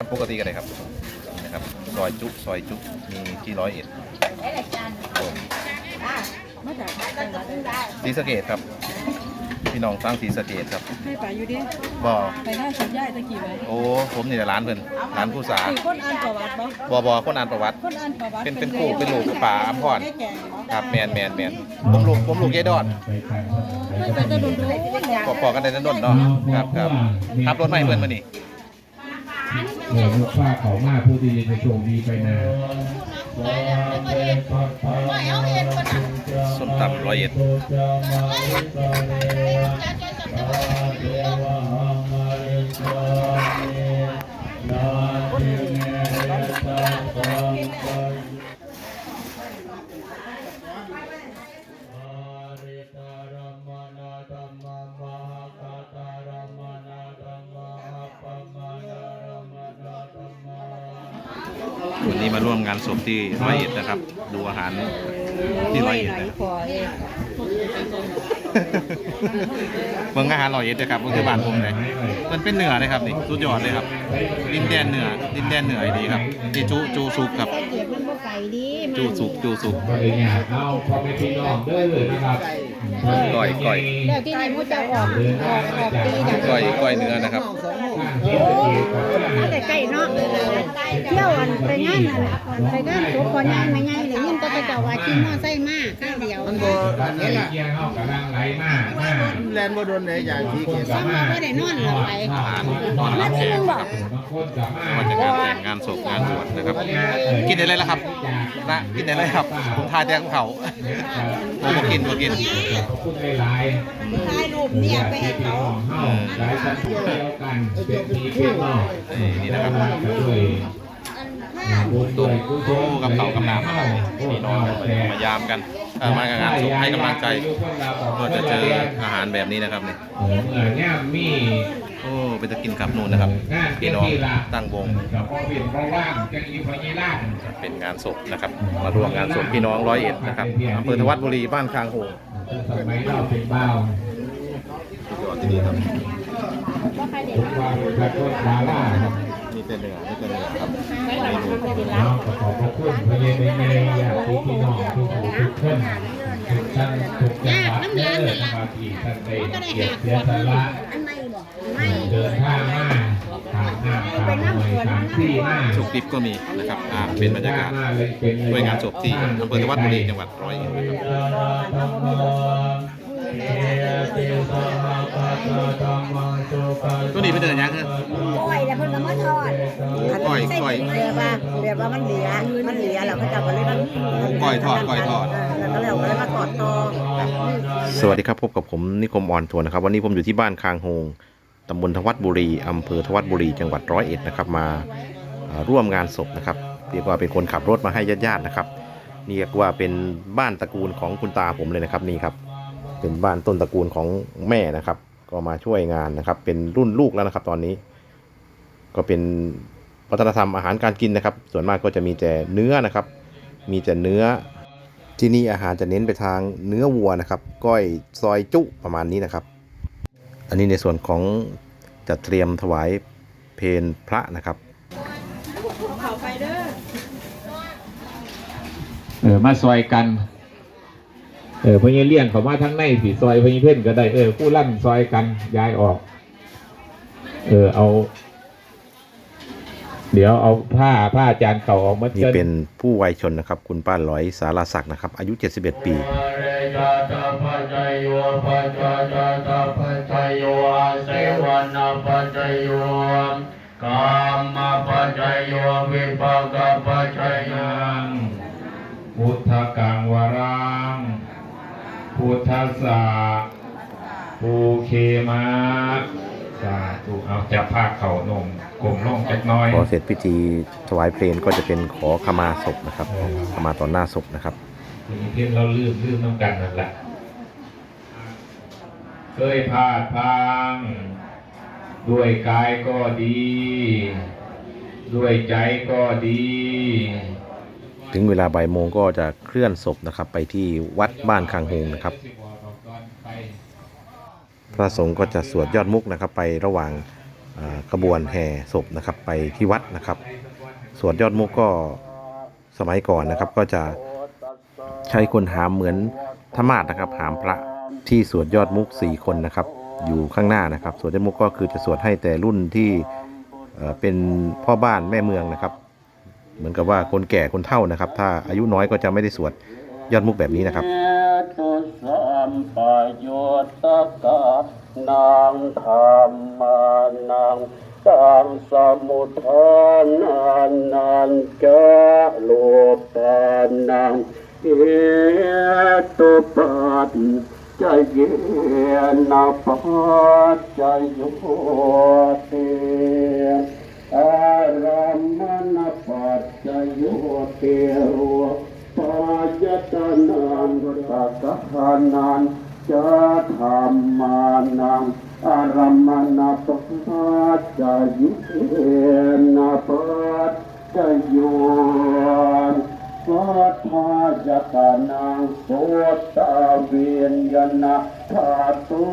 ปกติกันเลยครับนี่นะครับซอยจุซอยจุมีที่ร้อยเอ็ดสีสะเกตครับ พี่น้องตั้งสีสะเกตครับให้ไปอยู่ดิบ่ไปหน้าสัญญาตะกี้ไหมโอ้ผมนี่แหละร้านเพิ่นร้านผู้สาสี่คนอ่านประวัติบ่บ่บ่คนอ่านประวัติคนอ่านประวัติเป็นเป็นคู่เป็นลูกป่าอัมพรได้แก่บ่ครับแมนแมนแมนผมลูกผมลูกยายดอนไม่ไปจะดูดูปอกปอกกันได้นั่นดนเนาะครับครับขับรถไม่เพิ่นมานี่ เออลูกฟ้าเขามาผู้ดีจะโชคดีไปนาส้มตำร้อยเอ็ด วันนี้มาร่วมงานศพที่ร้อยเอ็ดนะครับ ดูอาหารที่ร้อยเอ็ดนะครับพอเองเมืองอาหารร้อยเอ็ดนะครับมันคือบ้านผมเลยมันเป็นเหนือเลยครับนี่สุดยอดเลยครับ ดินแดนเหนือดินแดนเหนือดีครับนี่จูจูสุกครับเดี๋ยวมันบ่ไก่ดีมาจูสุกจูสุกก็เลยเนี่ยเอาพอไปพี่น้องเด้อเลยนะครับ ก้อยก้อยแล้วที่นี่มูจะออกออกออกปีดังก้อยก้อยเนื้อนะครับเอาแต่ไก่เนาะเที่ยวอันไปงานอันไปงานตัวคนงานไม่ไงเดี๋ยวยิ่งก็จะเจ้า ว่าขี่มอไซค์มาข้างเดียวมันบ่อันนี้ล่ะเกี่ยงเข้ากำลังไหลมากมากแลนบ่โดนไหนอย่างที่เกศซ้ำมาก็ได้นอนหลับไปอาหารนอนรับแขกนะครับบางคนสามารถมาจากงานแต่งงานศพงานบวชนะครับ กินได้เลยละครับนะกินได้เลยครับผมทายแต่ของเขาผมบ่กินบ่กินขอบคุณหลายๆถ่ายรูปเนี่ยไปให้เขาเฮาหลายสัตว์เดียวกันเป็นมีเพียงนอกนี่นะครับ ด้วยบุญด้วยกุศโอ้ลกับเขากำลังพี่น้องกันมายามกันเอ่อมางานศพให้กำลังใจก็จะเจออาหารแบบนี้นะครับเนี่ยเออเมื่อย่ามมีโอ้เป็นตะกินครับนู่นนะครับพี่น้องตั้งวงกับพ่อเวียนพ่อว่างจังอีพ่อยี่ล่างเป็นงานศพนะครับ มาร่วมงานศพพี่น้องร้อยเอ็ดนะครับอำเภอธวัดบุรีบ้านคางโฮงสมัยเราเป็นเบาสุดยอดที่นี่ครับ ทุกวันพระโคตรดาราครับนี่เป็นเนื้อนี่เป็นเนื้อครับเมนูน้อขอบคุณพระเยซูในญาติพี่น้องทุกทุกคนทุกท่านทุกจังหวัดเด้อนะครับที่ท่านได้เกียรติเสียสละเดินทางมาทางน้ำทางหน่วยทางที่มาสุกดิบก็มีนะครับอ่าเป็นบรรยากาศด้วยงานศพที่อำเภอธวัดบุรีจังหวัดร้อยเอ็ดนะครับ ตัวนี้เป็นเนื้อยังคือก้อยแล้วเพิ่นก็มาทอดโอ้ก้อยก้อยแบบว่าแบบว่ามันเหลือมันเหลือแล้วเขาจะมาเลยมันก้อยทอดก้อยทอดแล้วก็แล้วก็เลยมาทอดต่อสวัสดีครับพบกับผมนิคมออนทัวร์นะครับ วันนี้ผมอยู่ที่บ้านคางโฮงตำบลทวัดบุรีอำเภอทวัดบุรีจังหวัดร้อยเอ็ดนะครับมาเอ่อร่วมงานศพนะครับเรียกว่าเป็นคนขับรถมาให้ญาติๆนะครับนี่เรียกว่าเป็นบ้านตระกูลของคุณตาผมเลยนะครับนี่ครับ เป็นบ้านต้นตระกูลของแม่นะครับ ก็มาช่วยงานนะครับ เป็นรุ่นลูกแล้วนะครับ ตอนนี้ ก็เป็นวัฒนธรรมอาหารการกินนะครับ ส่วนมากก็จะมีแต่เนื้อนะครับ มีแต่เนื้อ ที่นี่อาหารจะเน้นไปทางเนื้อวัวนะครับ ก้อยซอยจุประมาณนี้นะครับ อันนี้ในส่วนของจะเตรียมถวายเพลพระนะครับเอเออมาซอยกัน เออพญเลี้ยงเขามาทั้งในสีซอยพญเพ่นก็ได้เออผู้ลั่นซอยกันย้ายออก เออเอา เดี๋ยวเอาผ้าผ้าจานเก่าออกมานี่เป็นผู้วัยชนนะครับ คุณป้าลอยสารศักดิ์นะครับ อายุ 71 ปีกามมาปัจจโยวิปากปัจจยัง พุทธกังวรัง พุ ทธสาภูเคมาสาธุเอาจับผ้าเข่านมกลมลงจักหน้อยพอเสร็จพิธีถวายเพลงก็จะเป็นขอขมาศพนะครับขมาต่อหน้าศพนะครับมีเพียงเราลืมลืมน้ำกันนั่นแหละเคยพลาดพลังด้วยกายก็ดี ด้วยใจก็ดี ถึงเวลาบ่ายโมงก็จะเคลื่อนศพนะครับ ไปที่วัดบ้านคางโฮงนะครับ พระสงฆ์ก็จะสวดยอดมุกนะครับ ไประหว่างขบวนแห่ศพนะครับ ไปที่วัดนะครับ สวนยอดมุกก็สมัยก่อนนะครับก็จะใช้คนหามเหมือนธรรมาสนะครับหามพระที่สวดยอดมุกสี่คนนะครับ อยู่ข้างหน้านะครับ สวดยอดมุกก็คือจะสวดให้แต่รุ่นที่เป็นพ่อบ้านแม่เมืองนะครับ เหมือนกับว่าคนแก่คนเฒ่านะครับ ถ้าอายุน้อยก็จะไม่ได้สวดยอดมุกแบบนี้นะครับตุสัมปโยตกะนางธรรมานังตังสมุทานานนันจะโลปานังเอตุปัตจเยนะปัจจโยเต อารามนปัจจโยเตโรปายตนังสักขานันจะธรรมานังอารามนปัจจโยเตนะปัจจโย สัทธาจตานังโสตเวียนยนะธาตุ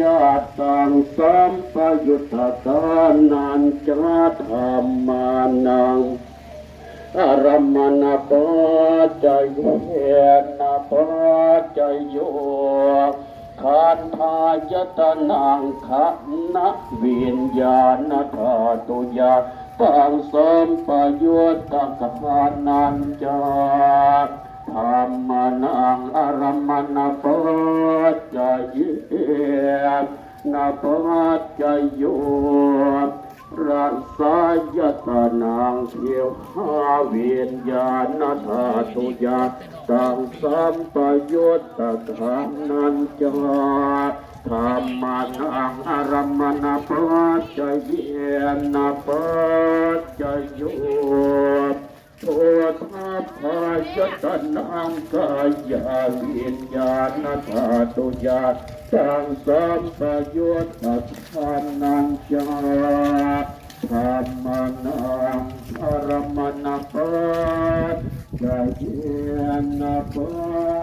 ยาตังสัมปยุตตานันจะธรรมานังอารมณปัจจโยนะปัจจโยขันธายตนังขันนวิญญาณธาตุยา ตังสมประโยุตตะกานันจาธรรมนังอารมมณปัจจยนะปัจจโยรักษายตนางเทวหาเวียนญาณธาตุยาตังสัมปยุตตะขานันจา ธรรมนังอารมณปัจจเยนปัจจโยโททัพพายตนังกายาวิญญาณธาตุยาตังสัมปยุตตะขานันจาธรรมนังอรมณปัจจเยนปั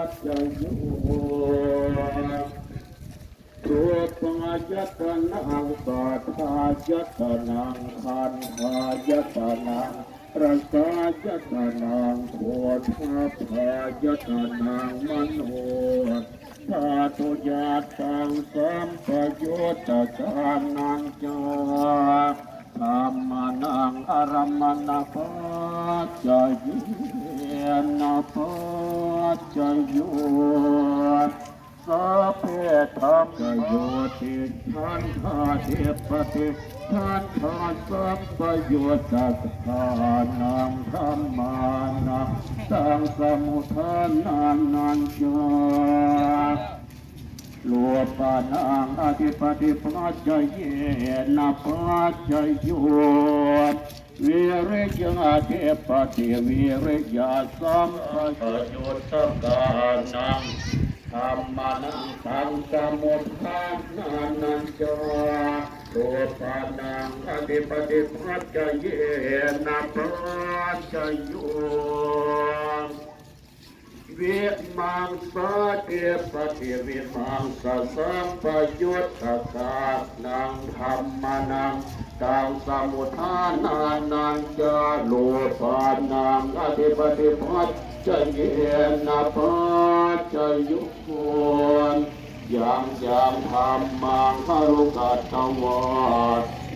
จจโย รูปัจจตนังสัทธายตนังขันธายตนังรัสายตนังโพธพายตนังมโนธาตุยาตังสัมปยุตตะกานังจาธรรมนังอารมณปัจจยนปัจจโย สัพเพธัมมโยติทันทาเทปติทันทาสัมปโยุตตะกานังธรรมานังตังสมุทานานันจาโลปานังอธิปติปัจจเยนะปัจจโยวิริยะเทปติวิริยะสัมปยุตตะกานัง ธรรมนังสังสมุทธานานันจาโลปานังอธิปติปัจจเยนะปัจจโยวิมังสาเทปฏิวิมังสสัมปยุตตะกานังธรรมนังตังสมุทานานังจาโลปานังอธิปติปัจจ เยนะปัจจยุโนยังยังธรรมังคารุกัตตวา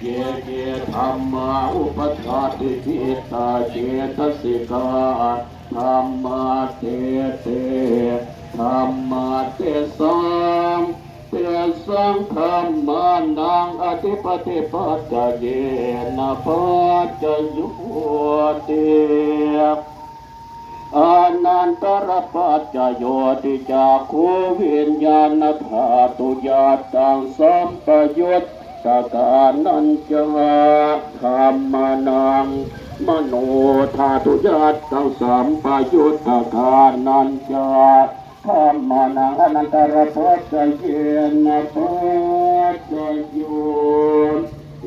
เยเยธรรมาอุปชาติจิตตาเจตสิกาธรรมาเตเตธรรมาเตสังเตสังธรรมานังอธิปติปัจจเยนะปัจจยุเต อานันตรปัจจโยติจากโควิญญาณธาตุยาตังสัมปยุตตะกานัญจธรรมานังมโนธาตุญาตังสัมปยุตตะกานัญจาธรรมานังอนันตรปัจจเยนะปัจจโย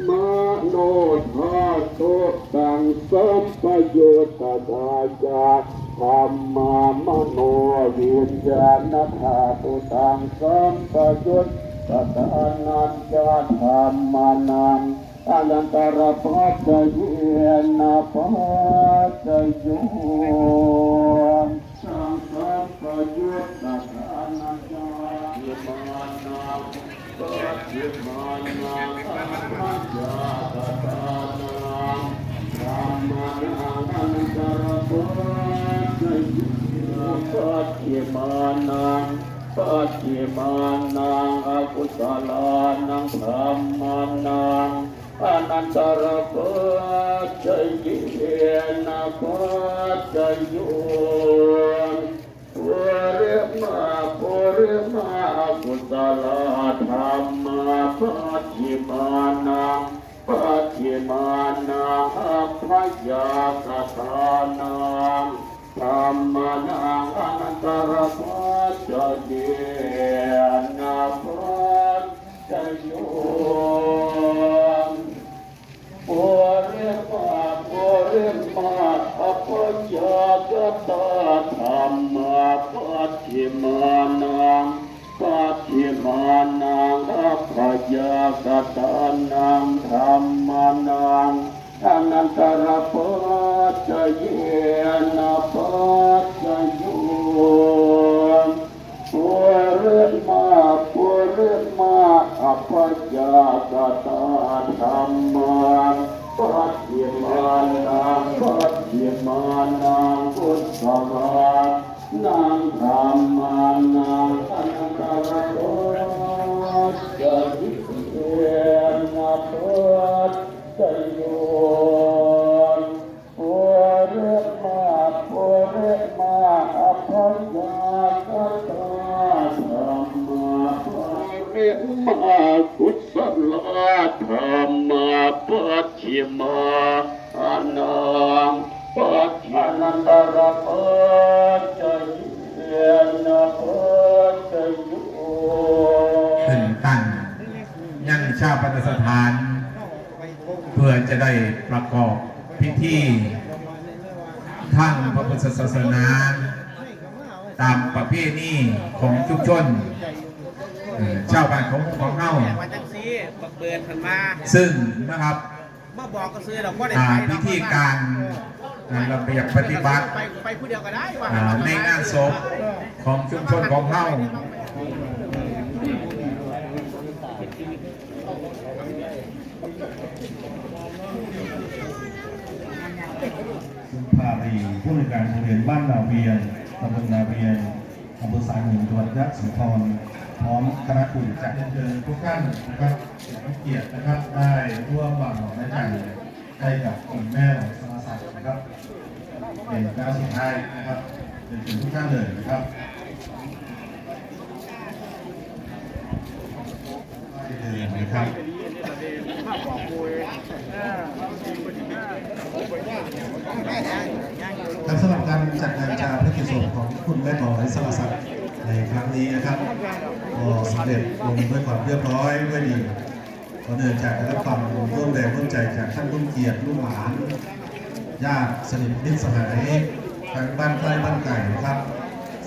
มโนธาตุตังสัมปยุตตะกายา ธรรมามโนวิญญาณธาตุตังสัมปยุตตะกานัญจาธรรมานังอนันตรปัจจเยนะปัจจโยสังฆปยุตตะทานัจจายิมานาปัจจิมานาปัจจตตานังธรรมานังอนันตรปัจ ปัจจิมานังปัจจิมานังอกุศลานังธรรมานังอนันตรปัจจเยนะปัจจโยปุริมาปุริมาอกุศลธรรมาปัจจิมานังปัจจิมานังอัพยากตานัง ธรรมนังอนันตรปัจจเยนะปัจจโยปุริมาปุริมาอัปปยากตาธรรมปัจฉิมานังปัจฉิมานังอัปปยากตานังธรรมนังอนันตรปัจจเย ยากตาธรรมังปัจจิมานังปัจจิมานังพุทธวานังธรรมานังอนันตรปัจะวิเวนะปัจจโยานเพื่อจะได้ประกอบพิธีทางพระพุทธศาสนา ตามประเพณีของชุมชนเอ่อชาวบ้านของของเฮามาจังซีบักเบิดขันมาซึ่งนะครับมาบอกก็ซื้อดอกว่าได้อ่าไปพิธีการอ่าระเบียบปฏิบัติไปไปผู้เดียวก็ได้ว่าอ่าในงานศพของชุมชนของเฮา คุณภารีผู้ในการโรงเรียนบ้านนาเวียนตำบลนาเวียนอำเภอสายหนึ่งจังหวัดยะโสธรพร้อมคณะผู้จัดเชิญทุกท่านนะครับให้เกียรตินะครับได้ร่วมวางดอกไม้จันทร์ให้กับคุณแม่ของสมาสัตว์นะครับเป็นก้าวสุดท้ายนะครับเรียนเชิญทุกท่านเลยนะครับ ได้เละครับครับสำหรับการจัดงานชาพระกิจศพของคุณแม่หมอยสารศักดิ์ในครั้งนี้นะครับก็สำเร็จลงด้วยความเรียบร้อยด้วยดีขอเดินจากได้รับความร่วมแรงร่วมใจจากท่านรุ่นเกียรติรุ่นหลานญาติสนิทมิตรสหายทางบ้านใกล้บ้านไก่นะครับ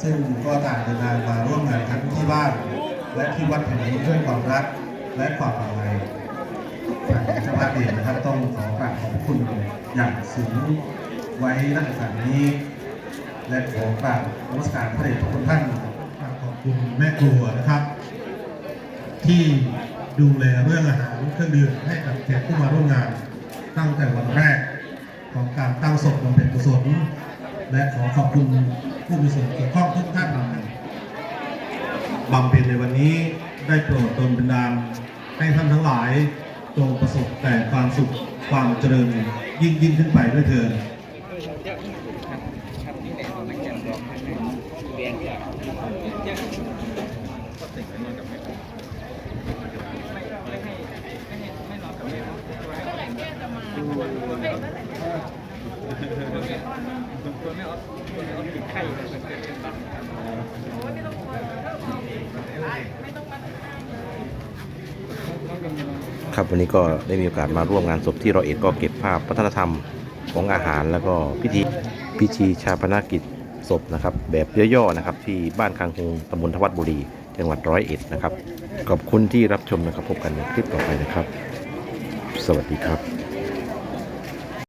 ซึ่งก็ต่างเดินทางมาร่วมงานทั้งที่บ้าน และที่วัดแห่งนี้ด้วยความรัก และความอาลัยทางเจ้าภาพเองนะครับต้องขอกราบขอบคุณอย่างสูงไว้ณสถานนี้ และขอกราบนมัสการพระเดชพระคุณท่านขอบคุณแม่ครัวนะครับ ที่ดูแลเรื่องอาหารเครื่องดื่มให้กับแขกผู้มาร่วมงาน ตั้งแต่วันแรกของการตั้งศพบำเพ็ญกุศลและขอขอบคุณผู้มีส่วนเกี่ยวข้องทุกท่านบำเพ็ญในวันนี้ ได้โปรดตนบันดาลให้ท่านทั้งหลายจงประสบแต่ความสุขความเจริญยิ่งยิ่งขึ้นไปด้วยเถิด ครับวันนี้ก็ได้มีโอกาสมาร่วมงานศพที่ร้อยเอ็ดก็เก็บภาพวัฒนธรรมของอาหาร แล้วก็พิธีพิธีชาปนกิจศพนะครับแบบย่อๆนะครับที่บ้านคางฮงตำบลทวัดบุรีจังหวัดร้อยเอ็ดนะครับขอบคุณที่รับชมนะครับพบกันในคลิปต่อไปนะครับ สวัสดีครับ